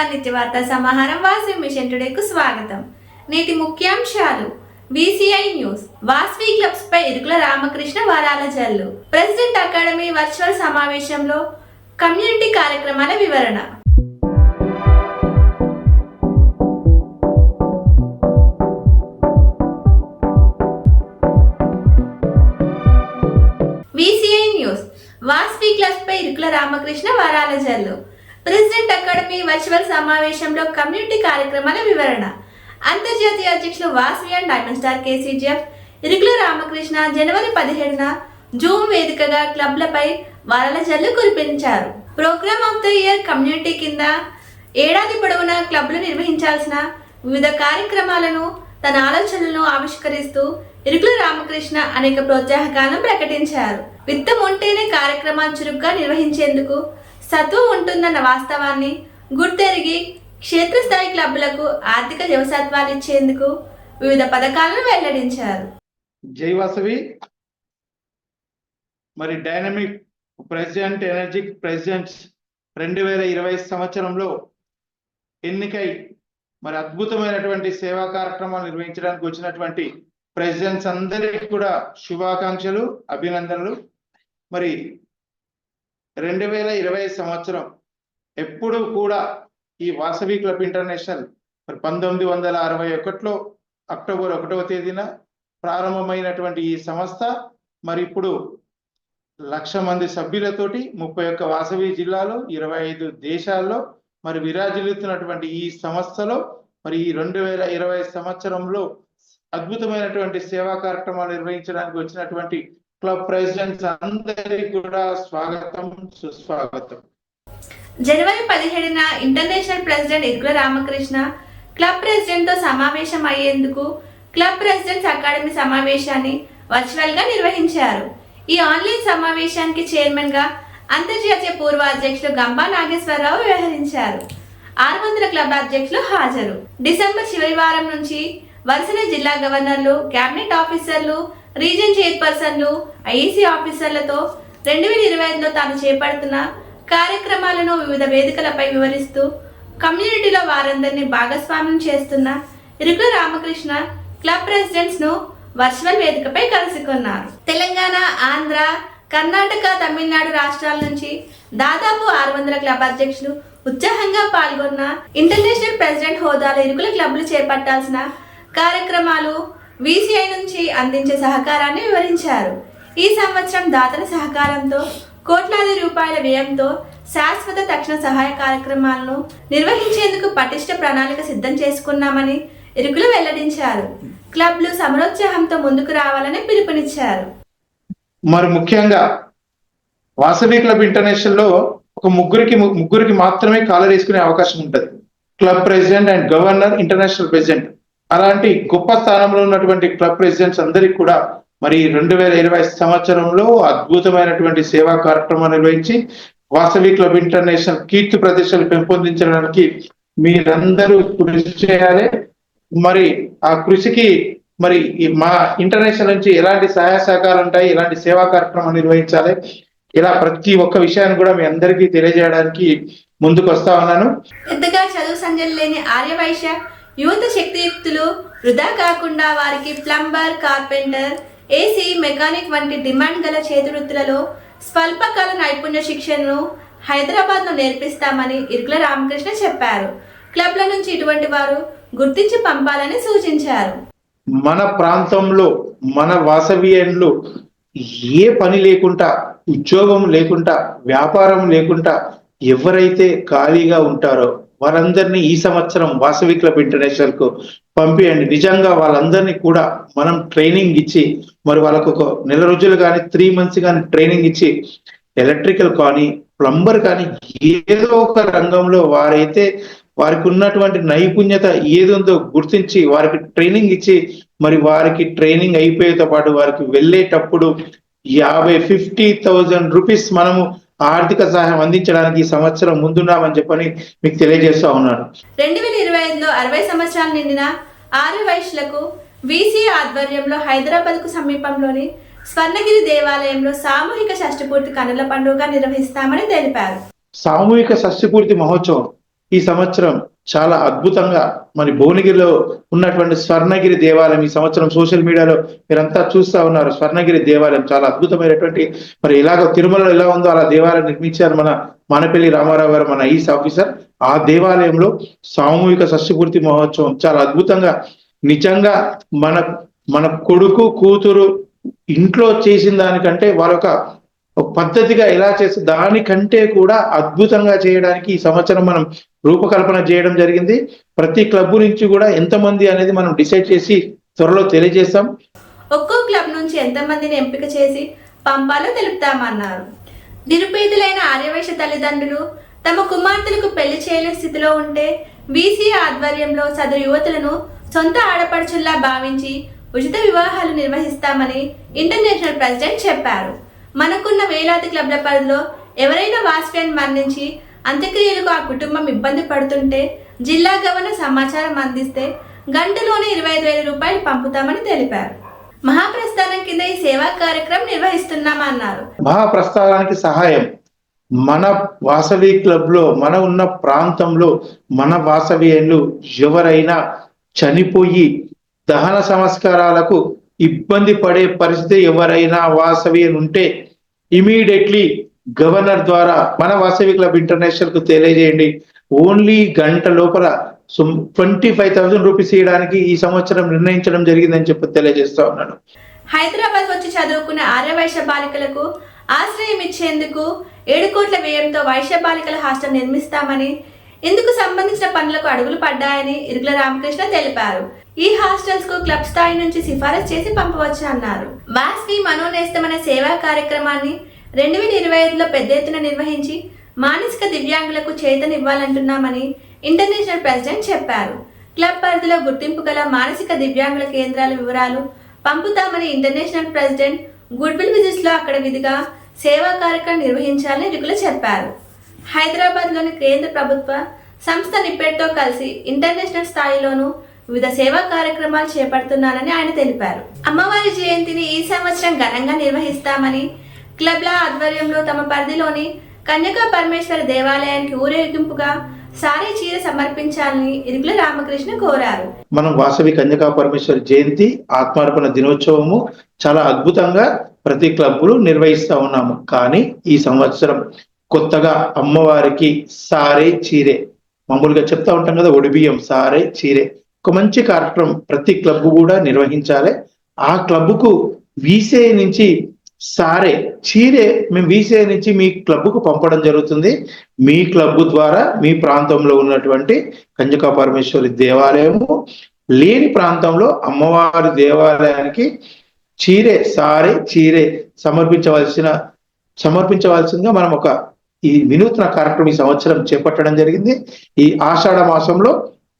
మంగళవారం నిత్య వార్త సమాహారం వాసవి మిషన్ టుడేకు స్వాగతం. నేటి ముఖ్యాంశాలు. VCI news. వాస్వి క్లబ్స్ పై ఇరుకుల రామకృష్ణ వరాల జల్లు. ప్రెసిడెంట్ అకాడమీ వర్చువల్ సమావేశంలో కమ్యూనిటీ కార్యక్రమాల వివరణ. VCI news. వాస్వి క్లబ్స్ పై ఇరుకుల రామకృష్ణ వరాల జల్లు. ప్రెసిడెంట్ అకాడమీ వర్చువల్ సమావేశంలో కమ్యూనిటీ కార్యక్రమాల వివరణ. అంతర్జాతీయ అధ్యక్షులు Vasavi and diamond star KCGF Irukula Ramakrishna జనవరి పదిహేడున జూమ్ వేదికగా క్లబ్లపై వరాల జల్లు కురిపించారు. Programme of the year community కింద ఏడాది పొడవునా క్లబ్లు నిర్వహించాల్సిన వివిధ కార్యక్రమాలను తన ఆలోచనలను ఆవిష్కరిస్తూ ఇరుకుల రామకృష్ణ అనేక ప్రోత్సాహకాలను ప్రకటించారు. విత్తం ఉంటేనే కార్యక్రమాలు చురుగ్గా నిర్వహించేందుకు సత్వం ఉంటుందన్న వాస్తవాన్ని గుర్తెరిగి క్షేత్రస్థాయి క్లబ్లకు ఆర్థిక జవసత్వాలు ఇచ్చేందుకు వివిధ పథకాలను వెల్లడించారు. జై వాసవి. మరి డైనమిక్ ప్రెసిడెంట్ ఎనర్జిక్ ప్రెసిడెంట్స్ రెండు వేల ఇరవై సంవత్సరంలో ఎన్నికై మరి అద్భుతమైనటువంటి సేవా కార్యక్రమాలు నిర్వహించడానికి వచ్చినటువంటి ప్రెసిడెంట్స్ అందరికీ కూడా శుభాకాంక్షలు అభినందనలు. మరి రెండు వేల ఇరవై సంవత్సరం ఎప్పుడు కూడా ఈ వాసవి క్లబ్ ఇంటర్నేషనల్ మరి పంతొమ్మిది వందల అరవై ఒకటిలో అక్టోబర్ ఒకటవ తేదీన ప్రారంభమైనటువంటి ఈ సంస్థ మరి ఇప్పుడు లక్ష మంది సభ్యులతోటి ముప్పై ఒక్క వాసవి జిల్లాలో ఇరవై ఐదు దేశాల్లో మరి విరాజిల్లుతున్నటువంటి ఈ సంస్థలో మరి ఈ రెండు వేల ఇరవై సంవత్సరంలో అద్భుతమైనటువంటి సేవా కార్యక్రమాలు నిర్వహించడానికి వచ్చినటువంటి క్లబ్ ప్రెసిడెంట్స్ అందరికీ కూడా స్వాగతం సుస్వాగతం. జనవరి పదిహేడున international president Irukula Ramakrishna club ప్రెసిడెంట్తో సమావేశం అయ్యేందుకు క్లబ్ ప్రెసిడెంట్స్ అకాడమీ సమావేశాన్ని వర్చువల్గా నిర్వహించారు. ఈ ఆన్లైన్ సమావేశానికి చైర్మన్గా అంతర్జాతీయ పూర్వ అధ్యక్షులు గంబా నాగేశ్వరరావు వ్యవహరించారు. ఆరు వందల క్లబ్ అధ్యక్షులు హాజరు. డిసెంబర్ చివరి వారం నుంచి వరుసనే జిల్లా గవర్నర్లు కేబినెట్ ఆఫీసర్లు రీజన్ చైర్పర్సన్లు ఐఈసీ ఆఫీసర్లతో రెండు వేల ఇరవై ఐదులో తాను చేపడుతున్న కార్యక్రమాలను వివిధ వేదికలపై వివరిస్తూ కమ్యూనిటీలో వారందరినీ భాగస్వామ్యం చేస్తున్న ఇరుకుల రామకృష్ణ క్లబ్ ప్రెసిడెంట్స్ను వర్చువల్ వేదికపై కలుసుకున్నారు. తెలంగాణ ఆంధ్ర కర్ణాటక తమిళనాడు రాష్ట్రాల నుంచి దాదాపు ఆరు వందల క్లబ్ అధ్యక్షులు ఉత్సాహంగా పాల్గొన్న ఇంటర్నేషనల్ ప్రెసిడెంట్ హోదాలో ఇరుకుల క్లబ్లు చేపట్టాల్సిన కార్యక్రమాలు వీసీఐ నుంచి అందించే సహకారాన్ని వివరించారు. ఈ సంవత్సరం దాతల సహకారంతో కోట్లాది రూపాయల వ్యయంతో శాశ్వత తక్షణ సహాయ కార్యక్రమాలను నిర్వహించేందుకు పటిష్ట ప్రణాళిక సిద్ధం చేసుకున్నామని ఇరుకులు వెల్లడించారు. క్లబ్లు సమరోత్సాహంతో ముందుకు రావాలని పిలుపునిచ్చారు. మరి ముఖ్యంగా వాసవి క్లబ్ ఇంటర్నేషనల్లో ఒక ముగ్గురికి ముగ్గురికి మాత్రమే కాలర్ వేసుకునే అవకాశం ఉంటది. Club president and governor international president. అలాంటి గొప్ప స్థానంలో ఉన్నటువంటి క్లబ్ ప్రెసిడెంట్స్ అందరికీ కూడా మరి రెండు వేల ఇరవై సంవత్సరంలో అద్భుతమైనటువంటి సేవా కార్యక్రమాన్ని నిర్వహించి వాసవి క్లబ్ ఇంటర్నేషనల్ కీర్తి ప్రదేశాలు పెంపొందించడానికి మీరందరూ కృషి చేయాలి. మరి ఆ కృషికి మరి మా ఇంటర్నేషనల్ నుంచి ఎలాంటి సహాయ సహకారాలు ఉంటాయి ఎలాంటి సేవా కార్యక్రమాలు నిర్వహించాలి ఇలా ప్రతి ఒక్క విషయాన్ని కూడా మీ అందరికీ తెలియజేయడానికి ముందుకు వస్తా ఉన్నాను. పెద్దగా చదువు సంజలు లేని ఆర్యవైశ్య యువత శక్తియుక్తులు వృధా కాకుండా వారికి ప్లంబర్ కార్పెంటర్ ఏసీ మెకానిక్ వంటి డిమాండ్ గల చేతివృత్తులలో స్వల్పకాల నైపుణ్య శిక్షణను హైదరాబాద్లో నేర్పిస్తామని ఇరుకుల రామకృష్ణ చెప్పారు. క్లబ్ల నుంచి ఇటువంటి వారు గుర్తించి పంపాలని సూచించారు. మన ప్రాంతంలో మన వాసవ్యంలో ఏ పని లేకుండా ఉద్యోగం లేకుండా వ్యాపారం లేకుండా ఎవరైతే ఖాళీగా ఉంటారో వారందరినీ ఈ సంవత్సరం వాసవి క్లబ్ ఇంటర్నేషనల్కు పంపియండి. నిజంగా వాళ్ళందరినీ కూడా మనం ట్రైనింగ్ ఇచ్చి మరి వాళ్ళకు ఒక నెల రోజులు కానీ త్రీ మంత్స్ కానీ ట్రైనింగ్ ఇచ్చి ఎలక్ట్రికల్ కానీ ప్లంబర్ కానీ ఏదో ఒక రంగంలో వారైతే వారికి ఉన్నటువంటి నైపుణ్యత ఏది ఉందో గుర్తించి వారికి ట్రైనింగ్ ఇచ్చి మరి వారికి ట్రైనింగ్ అయిపోయేతో పాటు వారికి వెళ్ళేటప్పుడు యాభై ఫిఫ్టీ థౌజండ్ రూపీస్ మనము ఆర్థిక సహాయం అందించడానికి ఈ సంవత్సరం ముందున్నామని చెప్పని మీకు తెలియజేస్తా ఉన్నాను. రెండు వేల ఇరవై ఐదులో అరవై సంవత్సరాలు నిండిన ఆర్య వైశ్యులకు వీసీ ఆధ్వర్యంలో హైదరాబాద్కు సమీపంలోని స్వర్ణగిరి దేవాలయంలో సామూహిక షష్ఠపూర్తి కనుల పండుగ నిర్వహిస్తామని తెలిపారు. సామూహిక షష్ఠపూర్తి మహోత్సవం ఈ సంవత్సరం చాలా అద్భుతంగా మరి భువనగిరిలో ఉన్నటువంటి స్వర్ణగిరి దేవాలయం ఈ సంవత్సరం సోషల్ మీడియాలో మీరంతా చూస్తా ఉన్నారు. స్వర్ణగిరి దేవాలయం చాలా అద్భుతమైనటువంటి మరి ఇలాగ తిరుమలలో ఎలా ఉందో అలా దేవాలయం నిర్మించారు మన మానపల్లి రామారావు గారు మన ఈస్ ఆఫీసర్. ఆ దేవాలయంలో సామూహిక షష్టిపూర్తి మహోత్సవం. చాలా అద్భుతంగా నిజంగా మన మన కొడుకు కూతురు ఇంట్లో చేసిన దానికంటే వాళ్ళొక పద్ధతిగా ఎలా చేస్తే దానికంటే కూడా అద్భుతంగా చేయడానికి ఈ సంవత్సరం మనం రూపకల్పన చేయడం జరిగింది. ప్రతి క్లబ్ నుంచి కూడా ఎంతమంది అనేది మనం డిసైడ్ చేసి త్వరలో తెలియజేస్తాం. ఒక్కో క్లబ్ నుంచి ఎంతమందిని ఎంపిక చేసి పంపాలో తెలుపుతామన్నారు. నిరుపేదలైన ఆర్యవైశ్య తల్లిదండ్రులు తమ కుమార్తెలకు పెళ్ళి చేయలేని స్థితిలో ఉంటే బీసీ ఆధ్వర్యంలో సదరు యువతులను సొంత ఆడపడుచుల్లా భావించి ఉచిత వివాహాలు నిర్వహిస్తామని ఇంటర్నేషనల్ ప్రెసిడెంట్ చెప్పారు. మనకున్న వేలాది క్లబ్ల పరిధిలో ఎవరైనా వాజ్పేయిని మరణించి అంత్యక్రియలకు ఆ కుటుంబం ఇబ్బంది పడుతుంటే జిల్లా గవర్నర్ సమాచారం అందిస్తే గంటలోనే ఇరవై ఐదు వేల రూపాయలు పంపుతామని తెలిపారు. మహాప్రస్థానం కింద ఈ సేవా కార్యక్రమం నిర్వహిస్తున్నామన్నారు. మహాప్రస్థానానికి సహాయం. మన వాసవి క్లబ్లో మన ఉన్న ప్రాంతంలో మన వాసవియన్లు ఎవరైనా చనిపోయి దహన సంస్కారాలకు ఇబ్బంది పడే పరిస్థితి ఎవరైనా వాసవి ఉంటే ఇమీడియట్లీ గవర్నర్ ద్వారా మన వాసవి క్లబ్ ఇంటర్నేషనల్కు తెలియజేయండి. ఓన్లీ గంట లోపల ట్వంటీ ఫైవ్ థౌసండ్ రూపీస్ ఇవ్వడానికి ఈ సంవత్సరం నిర్ణయించడం జరిగిందని చెప్పి తెలియజేస్తా ఉన్నాను. హైదరాబాద్ వచ్చి చదువుకున్న ఆర్యవైశ్య బాలికలకు ఆశ్రయం ఇచ్చేందుకు ఏడు కోట్ల వ్యయంతో వైశ్య బాలికల హాస్టల్ నిర్మిస్తామని ఇందుకు సంబంధించిన పనులకు అడుగులు పడ్డాయని ఇరుగుల రామకృష్ణ తెలిపారు. ఈ హాస్టల్స్కు క్లబ్ స్థాయి నుంచి సిఫారసు చేసి పంపవచ్చు అన్నారు. వాస్వి మనోనేస్తమనే సేవా కార్యక్రమాన్ని రెండు వేల ఇరవై ఐదులో పెద్ద ఎత్తున నిర్వహించి మానసిక దివ్యాంగులకు చేతనివ్వాలంటున్నామని ఇంటర్నేషనల్ ప్రెసిడెంట్ చెప్పారు. క్లబ్ పరిధిలో గుర్తింపు గల మానసిక దివ్యాంగుల కేంద్రాల వివరాలు పంపుతామని ఇంటర్నేషనల్ ప్రెసిడెంట్ గుడ్విల్ విజిట్స్లో అక్కడ విధిగా సేవా కార్యక్రమం నిర్వహించాలని రిగులు చెప్పారు. హైదరాబాద్లోని కేంద్ర ప్రభుత్వ సంస్థ నిపెట్తో కలిసి ఇంటర్నేషనల్ స్థాయిలోనూ వివిధ సేవా కార్యక్రమాలు చేపడుతున్నారని ఆయన తెలిపారు. అమ్మవారి జయంతిని ఈ సంవత్సరం ఘనంగా నిర్వహిస్తామని క్లబ్ల ఆధ్వర్యంలో తమ పరిధిలోని కన్యకా పరమేశ్వర దేవాలయానికి ఊరేగింపుగా సారీ చీర సమర్పించాలని ఇరుగుల రామకృష్ణ కోరారు. మనం వాసవి కన్యకా పరమేశ్వరి జయంతి ఆత్మార్పణ దినోత్సవము చాలా అద్భుతంగా ప్రతి క్లబ్లు నిర్వహిస్తా ఉన్నాము. కానీ ఈ సంవత్సరం కొత్తగా అమ్మవారికి సారే చీరే. మామూలుగా చెప్తా ఉంటాం కదా ఒడిబియ్యం సారే చీరే. ఒక మంచి కార్యక్రమం ప్రతి క్లబ్ కూడా నిర్వహించాలి. ఆ క్లబ్కు వీసే నుంచి సారే చీరే మేము వీసే నుంచి మీ క్లబ్కు పంపడం జరుగుతుంది. మీ క్లబ్ ద్వారా మీ ప్రాంతంలో ఉన్నటువంటి కంజకా పరమేశ్వరి దేవాలయము లేని ప్రాంతంలో అమ్మవారి దేవాలయానికి చీరే సారే చీరే సమర్పించవలసిన సమర్పించవలసిందిగా మనం ఒక ఈ వినూత్న కార్యక్రమం ఈ సంవత్సరం చేపట్టడం జరిగింది. ఈ ఆషాఢ మాసంలో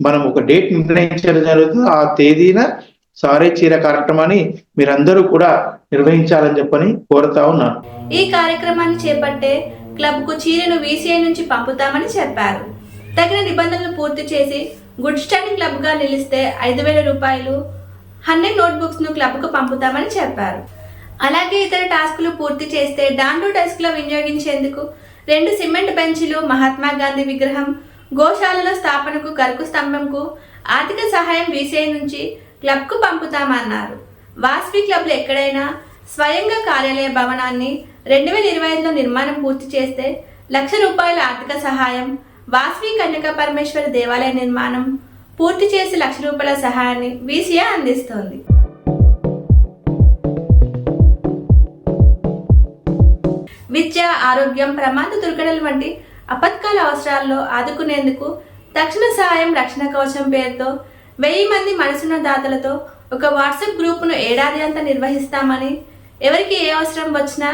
మనం ఒక డేట్ నిర్ణయించడం జరుగుతుంది. ఆ తేదీన సారే చీర కార్యక్రమాన్ని మీరందరూ కూడా నిర్వహించాలని చెప్పని కోరుతా ఉన్నాను. ఈ కార్యక్రమాన్ని చేపట్టే క్లబ్కు చీరను వీసీఐ నుంచి పంపుతామని చెప్పారు. తగిన నిబంధనలు పూర్తి చేసి గుడ్ స్టాండింగ్ క్లబ్గా నిలిస్తే ఐదు వేల రూపాయలు హండ్రెడ్ నోట్బుక్స్ను క్లబ్కు పంపుతామని చెప్పారు. అలాగే ఇతర టాస్కులు పూర్తి చేస్తే డాండో డెస్క్లో వినియోగించేందుకు రెండు సిమెంట్ బెంచీలు మహాత్మా గాంధీ విగ్రహం గోశాలలో స్థాపనకు కరుకు స్తంభంకు ఆర్థిక సహాయం వీసీఐ నుంచి క్లబ్కు పంపుతామన్నారు. వాస్వి క్లబ్లు ఎక్కడైనా స్వయంగా కార్యాలయ భవనాన్ని రెండు వేల ఇరవై ఐదులో నిర్మాణం పూర్తి చేస్తే లక్ష రూపాయల ఆర్థిక సహాయం వాస్వి కన్యక పరమేశ్వర దేవాలయ నిర్మాణం పూర్తి చేసి లక్ష రూపాయల సహాయాన్ని వీసీఐ అందిస్తోంది. విద్య ఆరోగ్యం ప్రమాద దుర్ఘటనలు వంటి అపత్కాల అవసరాల్లో ఆదుకునేందుకు తక్షణ సహాయం రక్షణ కవచం పేరుతో వెయ్యి మంది మనసున్న దాతలతో ఒక వాట్సాప్ గ్రూపును ఏడాది అంతా నిర్వహిస్తామని ఎవరికి ఏ అవసరం వచ్చినా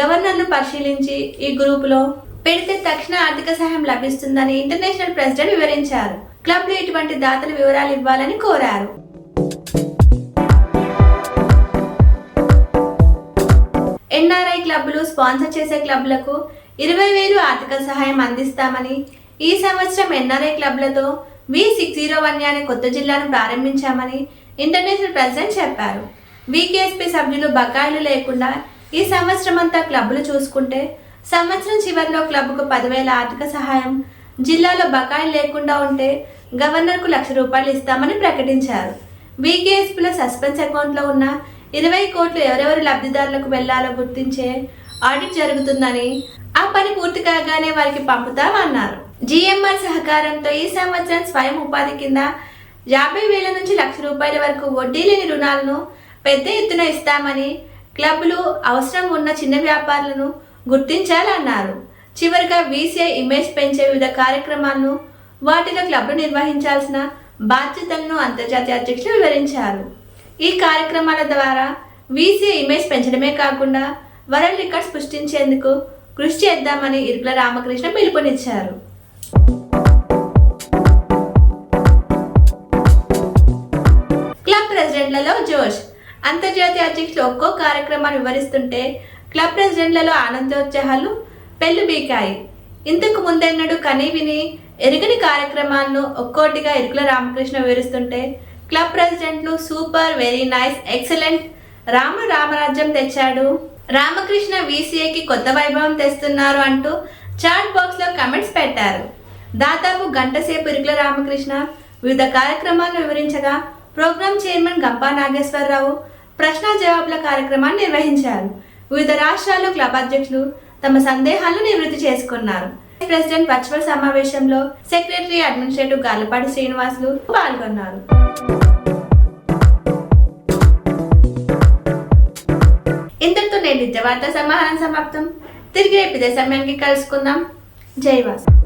గవర్నర్ను పరిశీలించి ఈ గ్రూపులో పెడితే తక్షణ ఆర్థిక సహాయం లభిస్తుందని ఇంటర్నేషనల్ ప్రెసిడెంట్ వివరించారు. క్లబ్లో ఇటువంటి దాతల వివరాలు ఇవ్వాలని కోరారు. ఎన్ఆర్ఐ క్లబ్లు స్పాన్సర్ చేసే క్లబ్లకు ఇరవై వేలు ఆర్థిక సహాయం అందిస్తామని ఈ సంవత్సరం ఎన్ఆర్ఐ క్లబ్లతో వి సిక్స్ జీరో వన్ అనే కొత్త జిల్లాను ప్రారంభించామని ఇంటర్నేషనల్ ప్రెసిడెంట్ చెప్పారు. వికేఎస్పీ సభ్యులు బకాయిలు లేకుండా ఈ సంవత్సరం అంతా క్లబ్లు చూసుకుంటే సంవత్సరం చివరిలో క్లబ్కు పదివేల ఆర్థిక సహాయం జిల్లాలో బకాయిలు లేకుండా ఉంటే గవర్నర్కు లక్ష రూపాయలు ఇస్తామని ప్రకటించారు. బీకేఎస్పీలో సస్పెన్స్ అకౌంట్లో ఉన్న ఇరవై కోట్లు ఎవరెవరి లబ్ధిదారులకు వెళ్ళాలో గుర్తించే ఆడిట్ జరుగుతుందని ఆ పని పూర్తి కాగానే వారికి పంపుతామన్నారు జిఎంఆర్ సహకారంతో ఈ సంవత్సరం స్వయం ఉపాధి కింద యాభై వేల నుంచి లక్ష రూపాయల వరకు వడ్డీ లేని రుణాలను పెద్ద ఎత్తున ఇస్తామని క్లబ్లు అవసరం ఉన్న చిన్న వ్యాపారులను గుర్తించాలన్నారు. చివరిగా వీసీఐ ఇమేజ్ పెంచే వివిధ కార్యక్రమాలను వాటిలో క్లబ్లు నిర్వహించాల్సిన బాధ్యతలను అంతర్జాతీయ అధ్యక్షులు వివరించారు. ఈ కార్యక్రమాల ద్వారా వీసీ ఇమేజ్ పెంచడమే కాకుండా వరల్డ్ రికార్డ్స్ సృష్టించేందుకు కృషి చేద్దామని ఇరుకుల రామకృష్ణ పిలుపునిచ్చారు. క్లబ్ ప్రెసిడెంట్లలో జోష్. అంతర్జాతీయ అధ్యక్షులు ఒక్కో కార్యక్రమాన్ని వివరిస్తుంటే క్లబ్ ప్రెసిడెంట్లలో ఆనందోత్సాహాలు పెళ్ళి బీకాయి. ఇంతకు ముందెన్నడూ కని విని ఎరుగని కార్యక్రమాలను ఒక్కోటిగా ఇరుకుల రామకృష్ణ వివరిస్తుంటే క్లబ్ ప్రెసిడెంట్లు super very nice excellent Rama రామరాజ్యం తెచ్చాడు. రామకృష్ణ వీసీఏకి కొత్త వైభవం తెస్తున్నారు అంటూ చాట్ బాక్స్లో కమెంట్స్ పెట్టారు. దాదాపు గంట సేపు ఇరుకుల రామకృష్ణ వివిధ కార్యక్రమాలను వివరించగా ప్రోగ్రాం చైర్మన్ గంపా నాగేశ్వరరావు ప్రశ్న జవాబుల కార్యక్రమాన్ని నిర్వహించారు. వివిధ రాష్ట్రాల్లో క్లబ్ అధ్యక్షులు తమ సందేహాలను నివృత్తి చేసుకున్నారు. ప్రెసిడెంట్ వర్చువల్ సమావేశంలో సెక్రటరీ అడ్మినిస్ట్రేటివ్ గాలపాటి శ్రీనివాసులు పాల్గొన్నారు. ఇంతటితో నేటి వార్త సమాహారం సమాప్తం. తిరిగి రేపు ఇదే సమయానికి కలుసుకుందాం. జై వాసు.